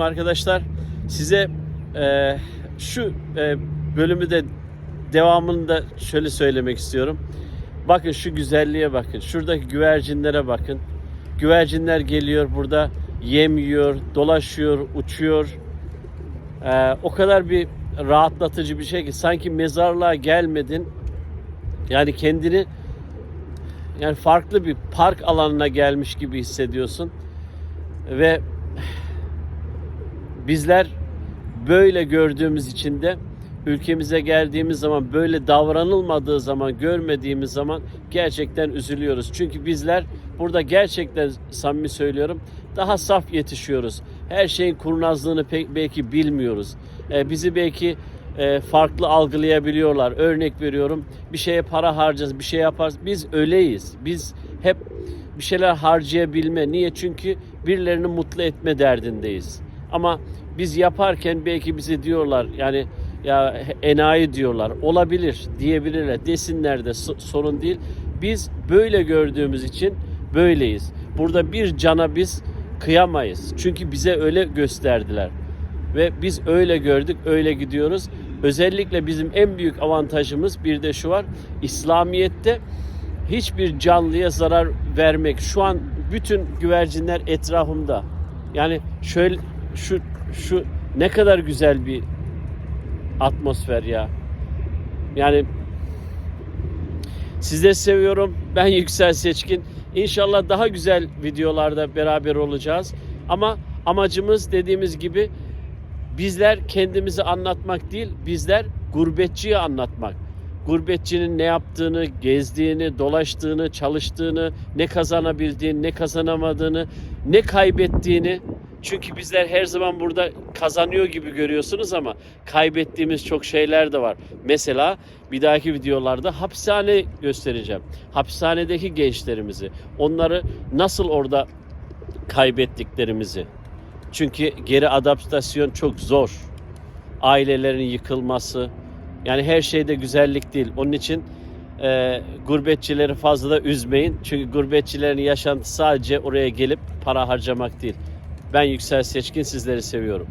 Arkadaşlar size e, şu e, bölümü de devamını da şöyle söylemek istiyorum. Bakın şu güzelliğe bakın. Şuradaki güvercinlere bakın. Güvercinler geliyor burada yem yiyor, dolaşıyor, uçuyor. E, o kadar bir rahatlatıcı bir şey ki sanki mezarlığa gelmedin. Yani kendini yani farklı bir park alanına gelmiş gibi hissediyorsun. Ve bizler böyle gördüğümüz için de ülkemize geldiğimiz zaman böyle davranılmadığı zaman görmediğimiz zaman gerçekten üzülüyoruz. Çünkü bizler burada gerçekten samimi söylüyorum daha saf yetişiyoruz. Her şeyin kurnazlığını pek belki bilmiyoruz. Ee, bizi belki e, farklı algılayabiliyorlar. Örnek veriyorum bir şeye para harcarız, bir şey yaparız. Biz öyleyiz. Biz hep bir şeyler harcayabilme. Niye? Çünkü birilerini mutlu etme derdindeyiz. Ama biz yaparken belki bize diyorlar yani ya enayi diyorlar. Olabilir diyebilirler. Desinler de so- sorun değil. Biz böyle gördüğümüz için böyleyiz. Burada bir cana biz kıyamayız. Çünkü bize öyle gösterdiler. Ve biz öyle gördük, öyle gidiyoruz. Özellikle bizim en büyük avantajımız bir de şu var. İslamiyet'te hiçbir canlıya zarar vermek. Şu an bütün güvercinler etrafımda. Yani şöyle şu şu ne kadar güzel bir atmosfer ya. Yani sizleri seviyorum. Ben Yüksel Seçkin. İnşallah daha güzel videolarda beraber olacağız. Ama amacımız dediğimiz gibi bizler kendimizi anlatmak değil, bizler gurbetçiyi anlatmak. Gurbetçinin ne yaptığını, gezdiğini, dolaştığını, çalıştığını, ne kazanabildiğini, ne kazanamadığını, ne kaybettiğini. Çünkü bizler her zaman burada kazanıyor gibi görüyorsunuz ama kaybettiğimiz çok şeyler de var. Mesela bir dahaki videolarda hapishane göstereceğim. Hapishanedeki gençlerimizi, onları nasıl orada kaybettiklerimizi. Çünkü geri adaptasyon çok zor. Ailelerin yıkılması. Yani her şeyde güzellik değil. Onun için e, gurbetçileri fazla da üzmeyin. Çünkü gurbetçilerin yaşantısı sadece oraya gelip para harcamak değil. Ben Yüksel Seçkin sizleri seviyorum.